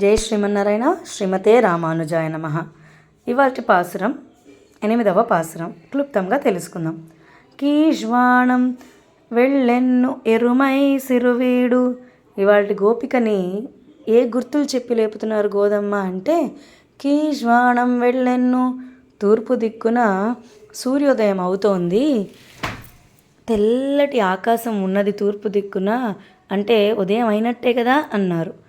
జై శ్రీమన్నారాయణ శ్రీమతే రామానుజాయ నమ. ఇవాటి పాసురం ఎనిమిదవ పాసురం క్లుప్తంగా తెలుసుకుందాం. కీష్వాణం వెళ్ళెన్ను ఎరుమై సిరువీడు. ఇవాటి గోపికని ఏ గుర్తులు చెప్పి లేపుతున్నారు గోదమ్మ అంటే కీష్వాణం వెళ్ళెన్ను తూర్పు దిక్కున సూర్యోదయం అవుతోంది. తెల్లటి ఆకాశం ఉన్నది తూర్పు దిక్కున అంటే ఉదయం అయినట్టే కదా అన్నారు.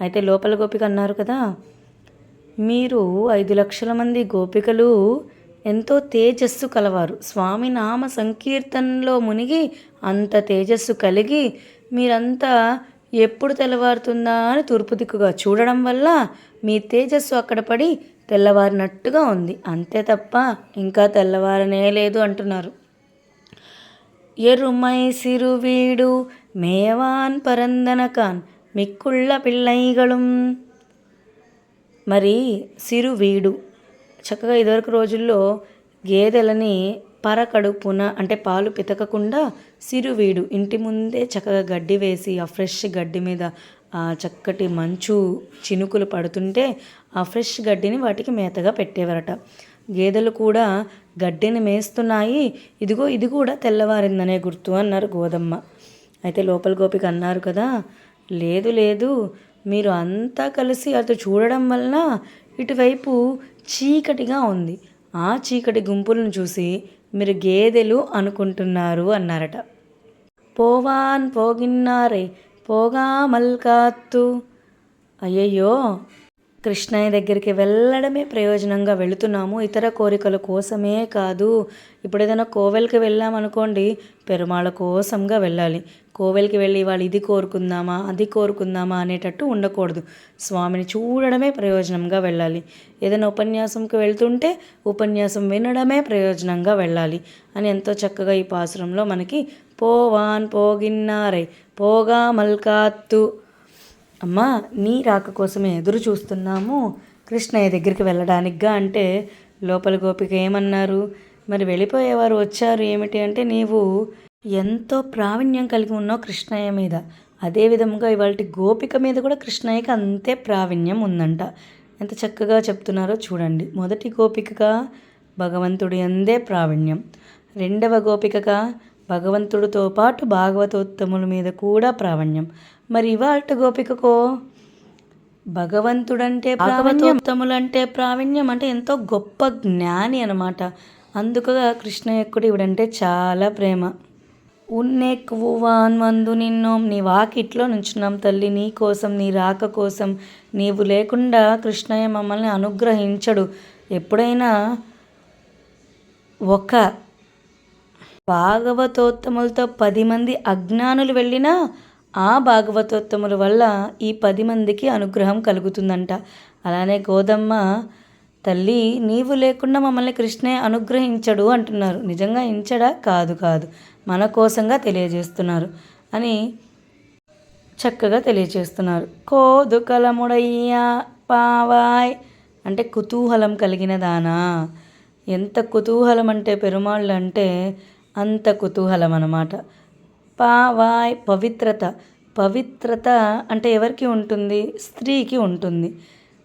అయితే లోపల గోపిక అన్నారు కదా మీరు ఐదు లక్షల మంది గోపికలు ఎంతో తేజస్సు కలవారు. స్వామి నామ సంకీర్తనలో మునిగి అంత తేజస్సు కలిగి మీరంతా ఎప్పుడు తెల్లవారుతుందా అని తూర్పు దిక్కుగా చూడడం వల్ల మీ తేజస్సు అక్కడ పడి తెల్లవారినట్టుగా ఉంది. అంతే తప్ప ఇంకా తెల్లవారనే లేదు అంటున్నారు. ఎరుమై సిరువీడు మేవాన్ పరందనకాన్ మిక్కుళ్ళ పిల్లైగళం మరి సిరువీడు చక్కగా ఇదివరకు రోజుల్లో గేదెలని పరకడుపున అంటే పాలు పితకకుండా సిరువీడు ఇంటి ముందే చక్కగా గడ్డి వేసి ఆ ఫ్రెష్ గడ్డి మీద ఆ చక్కటి మంచు చినుకులు పడుతుంటే ఆ ఫ్రెష్ గడ్డిని వాటికి మేతగా పెట్టేవారట. గేదెలు కూడా గడ్డిని మేస్తున్నాయి. ఇదిగో ఇది కూడా తెల్లవారిందనే గుర్తు అన్నారు గోదమ్మ. అయితే లోపల గోపిక అన్నారు కదా లేదు లేదు. మీరు అంతా కలిసి అటు చూడడం వలన ఇటువైపు చీకటిగా ఉంది. ఆ చీకటి గుంపులను చూసి మీరు గేదెలు అనుకుంటున్నారు అన్నారట. పోవాన్ పోగిన్నారే పోగా మల్కాత్తు. అయ్యయ్యో! కృష్ణయ్య దగ్గరికి వెళ్ళడమే ప్రయోజనంగా వెళుతున్నాము. ఇతర కోరికల కోసమే కాదు. ఇప్పుడు ఏదైనా కోవెల్కి వెళ్ళామనుకోండి పెరుమాళ కోసంగా వెళ్ళాలి. కోవెల్కి వెళ్ళి వాళ్ళు ఇది కోరుకుందామా అది కోరుకుందామా అనేటట్టు ఉండకూడదు. స్వామిని చూడడమే ప్రయోజనంగా వెళ్ళాలి. ఏదైనా ఉపన్యాసంకి వెళ్తుంటే ఉపన్యాసం వినడమే ప్రయోజనంగా వెళ్ళాలి అని ఎంతో చక్కగా ఈ పాసురంలో మనకి పోవాన్ పోగిన్నారై పోగా మల్కాత్తు అమ్మా నీ రాక కోసమే ఎదురు చూస్తున్నాము. కృష్ణయ్య దగ్గరికి వెళ్ళడానికిగా అంటే లోపల గోపిక ఏమన్నారు? మరి వెళ్ళిపోయేవారు వచ్చారు ఏమిటి అంటే నీవు ఎంతో ప్రావీణ్యం కలిగి ఉన్నావు కృష్ణయ్య మీద. అదే విధంగా ఇవాళ గోపిక మీద కూడా కృష్ణయ్యకి అంతే ప్రావీణ్యం ఉందంట. ఎంత చక్కగా చెప్తున్నారో చూడండి. మొదటి గోపికగా భగవంతుడి అందే ప్రావీణ్యం. రెండవ గోపికగా భగవంతుడితో పాటు భాగవతోత్తముల మీద కూడా ప్రావీణ్యం. మరి ఇవాళ గోపికకో? భగవంతుడంటే భాగవతోత్తములంటే ప్రావీణ్యం అంటే ఎంతో గొప్ప జ్ఞాని అనమాట అందుకగా కృష్ణయక్కుడు ఇవిడంటే చాలా ప్రేమ. ఉన్నెక్కువాన్ మందు నిన్నో నీ వాకిట్లో నుంచున్నాం తల్లి నీ కోసం నీ రాక కోసం. నీవు లేకుండా కృష్ణయ్య మమ్మల్ని అనుగ్రహించడు. ఎప్పుడైనా ఒక భాగవతోత్తములతో పది మంది అజ్ఞానులు వెళ్ళినా ఆ భాగవతోత్తముల వల్ల ఈ పది మందికి అనుగ్రహం కలుగుతుందంట. అలానే గోదమ్మ తల్లి నీవు లేకుండా మమ్మల్ని కృష్ణే అనుగ్రహించడు అంటున్నారు. నిజంగా ఇంచడా కాదు కాదు. మన కోసంగా తెలియజేస్తున్నారు అని చక్కగా తెలియజేస్తున్నారు. కోదుకలముడయ్యా పావాయ్ అంటే కుతూహలం కలిగిన దానా? ఎంత కుతూహలం అంటే పెరుమాళ్ళు అంటే అంత కుతూహలం అన్నమాట పావాయ్ పవిత్రత. పవిత్రత అంటే ఎవరికి ఉంటుంది? స్త్రీకి ఉంటుంది.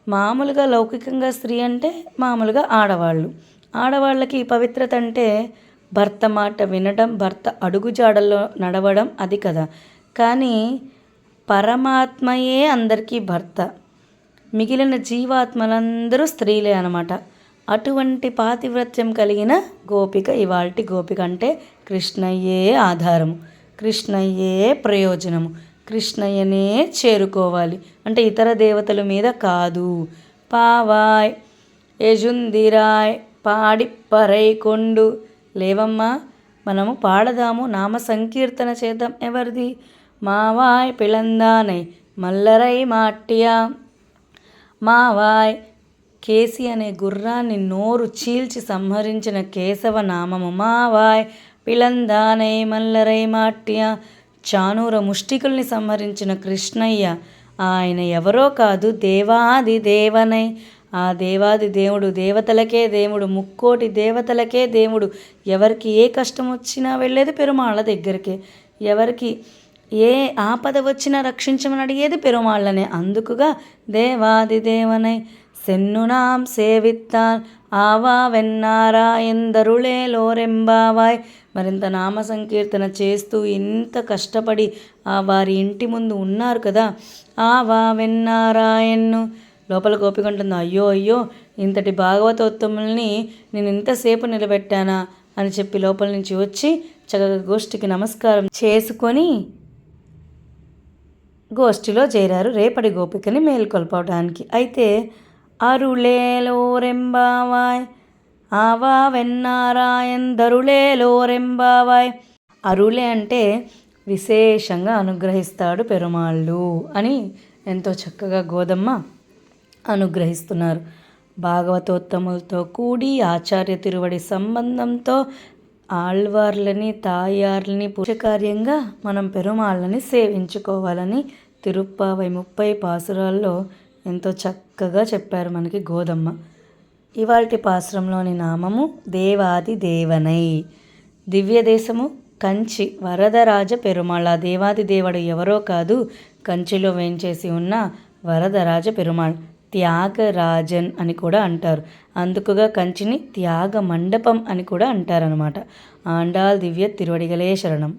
మామూలుగా లౌకికంగా స్త్రీ అంటే మామూలుగా ఆడవాళ్ళు. ఆడవాళ్ళకి పవిత్రత అంటే భర్త మాట వినడం భర్త అడుగుజాడల్లో నడవడం అది కదా. కానీ పరమాత్మయే అందరికీ భర్త. మిగిలిన జీవాత్మలందరూ స్త్రీలే అనమాట అటువంటి పాతివ్రత్యం కలిగిన గోపిక ఇవాల్టి గోపిక అంటే కృష్ణయ్యే ఆధారము కృష్ణయ్యే ప్రయోజనము. కృష్ణయ్యనే చేరుకోవాలి. అంటే ఇతర దేవతల మీద కాదు. పావాయ్ యజుందిరాయ్ పాడి పరైకొండు లేవమ్మా మనము పాడదాము. నామ సంకీర్తన చేద్దాం ఎవరిది? మావాయ్ పిళందానై మల్లరై మాట్యా మావాయ్ కేసి అనే గుర్రాన్ని నోరు చీల్చి సంహరించిన కేశవ నామము మావాయ్. పిలందానై మల్లరై మాట్య చానూర ముష్టికుల్ని సంహరించిన కృష్ణయ్య ఆయన ఎవరో కాదు దేవాది దేవనై. ఆ దేవాది దేవుడు దేవతలకే దేవుడు ముక్కోటి దేవతలకే దేవుడు. ఎవరికి ఏ కష్టం వచ్చినా వెళ్ళేది పెరుమాళ్ళ దగ్గరికి. ఎవరికి ఏ ఆపద వచ్చినా రక్షించమని అడిగేది పెరుమాళ్ళనే. అందుకుగా దేవాది దేవనై సెన్నునాం సేవిత్తాన్ ఆవా వెన్నారాయందరుళే లోరెంబావాయ్. మరింత నామ సంకీర్తన చేస్తూ ఇంత కష్టపడి ఆ వారి ఇంటి ముందు ఉన్నారు కదా. ఆవా వెన్నారాయన్ను లోపల గోపిక ఉంటుంది అయ్యో అయ్యో ఇంతటి భాగవతోత్తముల్ని నేను ఇంతసేపు నిలబెట్టానా అని చెప్పి లోపల నుంచి వచ్చి చక్కగా గోష్ఠికి నమస్కారం చేసుకొని గోష్ఠిలో చేరారు రేపటి గోపికని మేల్కొల్పడానికి అయితే అరుళేలోరెంబావాయ్ ఆవా వెన్నారాయణ్ దరుళేలోరెంబావాయ్ అరుళే అంటే విశేషంగా అనుగ్రహిస్తాడు పెరుమాళ్ళు అని ఎంతో చక్కగా గోదమ్మ అనుగ్రహిస్తున్నారు. భాగవతోత్తములతో కూడి ఆచార్య తిరువడి సంబంధంతో ఆళ్వార్లని తాయార్లని పూజకార్యంగా మనం పెరుమాళ్ళని సేవించుకోవాలని తిరుప్పావై ముప్పై పాసురాల్లో ఎంతో చక్కగా చెప్పారు మనకి గోదమ్మ. ఇవాల్టి పాశ్రంలోని నామము దేవాది దేవనై. దివ్యదేశము కంచి వరదరాజ పెరుమాళ్. ఆ దేవాది దేవుడు ఎవరో కాదు కంచిలో వేంచేసి ఉన్న వరదరాజ పెరుమాళ్. త్యాగరాజన్ అని కూడా అంటారు. అందుకుగా కంచిని త్యాగ మండపం అని కూడా అంటారనమాట ఆండాల్ దివ్య తిరువడిగలే శరణం.